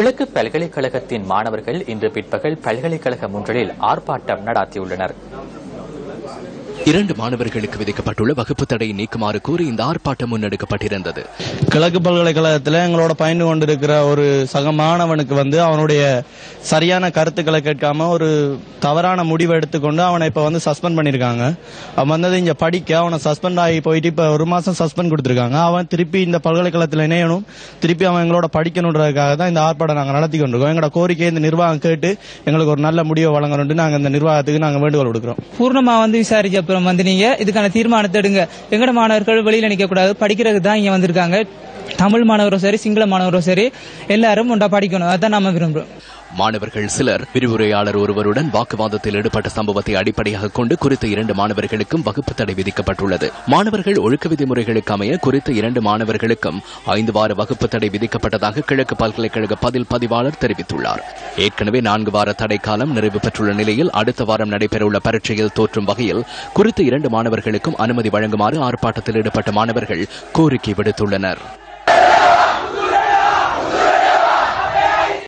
கிழக்கு பல்கலைக்கழகத்தின் மாணவர்கள் இன்று பிற்பகல் பல்கலைக்கழகம் ஒன்றில் ஆர்ப்பாட்டம் நடாத்தியுள்ளனர். இரண்டு மாணவர்களுக்கு விதிக்கப்பட்டுள்ள வகுப்பு தடையை நீக்குமாறு கூறி இந்த ஆர்ப்பாட்டம் முன்னெடுக்கப்பட்டிருந்தது. கிழக்கு பல்கலைக்கழகத்தில் எங்களோட பயின்று கொண்டிருக்கிற ஒரு சக மாணவனுக்கு வந்து அவனுடைய சரியான கருத்துக்களை கேட்காம ஒரு தவறான முடிவை எடுத்துக்கொண்டு அவனை இப்ப வந்து சஸ்பெண்ட் பண்ணிருக்காங்க. அவன் வந்தது இங்க படிக்க அவனை சஸ்பெண்ட் ஆகி போயிட்டு இப்ப ஒரு மாசம் சஸ்பெண்ட் கொடுத்திருக்காங்க. அவன் திருப்பி இந்த பல்கலைக்கழகத்தில் இணையணும். திருப்பி அவன் எங்களோட படிக்கணுன்றதுக்காக தான் இந்த ஆர்ப்பாட்டம் நாங்க நடத்தி கொண்டிருக்கோம். எங்களோட கோரிக்கையை இந்த நிர்வாகம் கேட்டு எங்களுக்கு ஒரு நல்ல முடிவை வழங்கணும்னு நாங்க இந்த நிர்வாகத்துக்கு நாங்க வேண்டுகோள் விடுக்கிறோம். பூர்ணமா வந்து விசாரிச்ச அப்புறம் வந்து நீங்க இதுக்கான தீர்மானத்தை எடுங்க. எங்கட மாணவர்கள் வெளியில நிக்க கூடாது படிக்கிறதுக்கு தான் இங்க வந்திருக்காங்க. தமிழ் மாணவரும் சரி சிங்கள மாணவரும் சரி எல்லாரும் ஒன்றா படிக்கணும். அதான் நாம விரும்புறோம். மாணவர்கள் சிலர் விரிவுரையாளர் ஒருவருடன் வாக்குவாதத்தில் ஈடுபட்ட சம்பவத்தை அடிப்படையாக கொண்டு குறித்த இரண்டு மாணவர்களுக்கும் வகுப்பு தடை விதிக்கப்பட்டுள்ளது. மாணவர்கள் ஒழுக்க விதிமுறைகளுக்கு அமைய குறித்த இரண்டு மாணவர்களுக்கும் ஐந்து வார வகுப்பு தடை விதிக்கப்பட்டதாக கிழக்கு பல்கலைக்கழக பதில் பதிவாளர் தெரிவித்துள்ளார். ஏற்கனவே நான்கு வார தடை காலம் நிறைவு பெற்றுள்ள நிலையில் அடுத்த வாரம் நடைபெறவுள்ள பரீட்சையில் தோற்றும் வகையில் குறித்த இரண்டு மாணவர்களுக்கும் அனுமதி வழங்குமாறு ஆர்ப்பாட்டத்தில் ஈடுபட்ட மாணவர்கள் கோரிக்கை விடுத்துள்ளனர்.